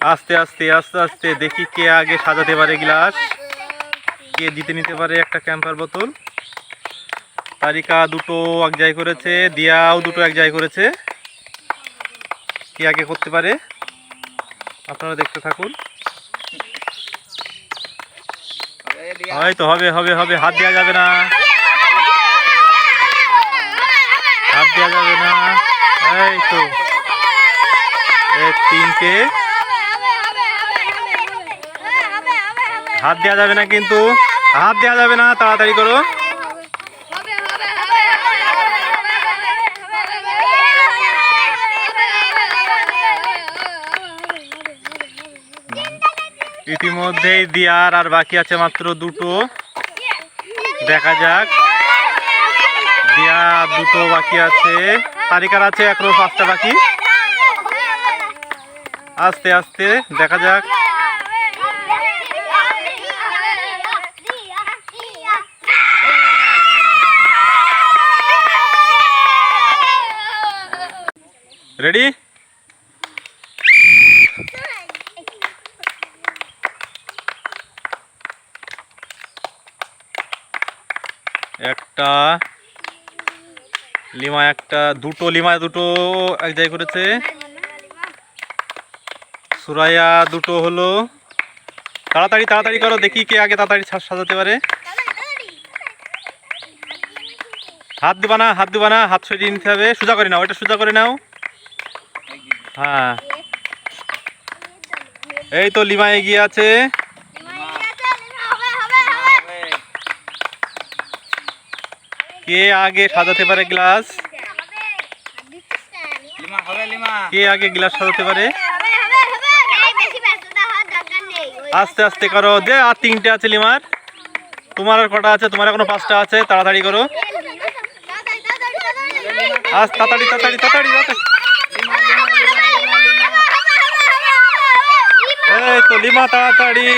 আস্তে আস্তে আস্তে আস্তে। দেখি কে আগে সাজাতে পারে গ্লাস। কে জিতে নিতে পারে একটা ক্যাম্পার বোতল। তারিকা দুটো এক জায়গায় করেছে, দিয়াও দুটো এক জায়গায় করেছে। কে আগে করতে পারে? আপনারা দেখতে থাকুন। হয়তো হবে হবে হবে। হাত দেওয়া যাবে না। হাত দেওয়া যাবে না। এই তো। তিনটে। হাত দেওয়া যাবে না কিন্তু। হাত দেওয়া যাবে না, তাড়াতাড়ি করো। ইতিমধ্যেই দিয়ার আর বাকি আছে মাত্র দুটো। দেখা যাক। দিয়া দুটো বাকি আছে। তারিকার আছে এখনও পাঁচটা বাকি। আস্তে আস্তে, দেখা যাক। রেডি একটা লিমা, একটা, দুটো লিমা, দুটো এক জায়গায় করেছে। সুরাইয়া, দুটো হলো। তাড়াতাড়ি তাড়াতাড়ি করো, দেখি কে আগে তাড়াতাড়ি সাজাতে পারে। হাত দিবা না, হাত দিবা না, হাত সরিয়ে নিতে হবে। সোজা করে নাও ওইটা সোজা করে নাও। হ্যাঁ। এই তো লিমা এগিয়ে আছে। কে আগে সাজাতে পারে গ্লাস? কে আগে গ্লাস সাজাতে পারে? আস্তে আস্তে করো। দে, আর তিনটে আছে লিমার। তোমার আর কটা আছে? তোমার এখনও পাঁচটা আছে। তাড়াতাড়ি করো। আজ তাড়াতাড়ি তাড়াতাড়ি তাড়াতাড়ি তাড়াতাড়ি। এই তো লিমা তাড়াতাড়ি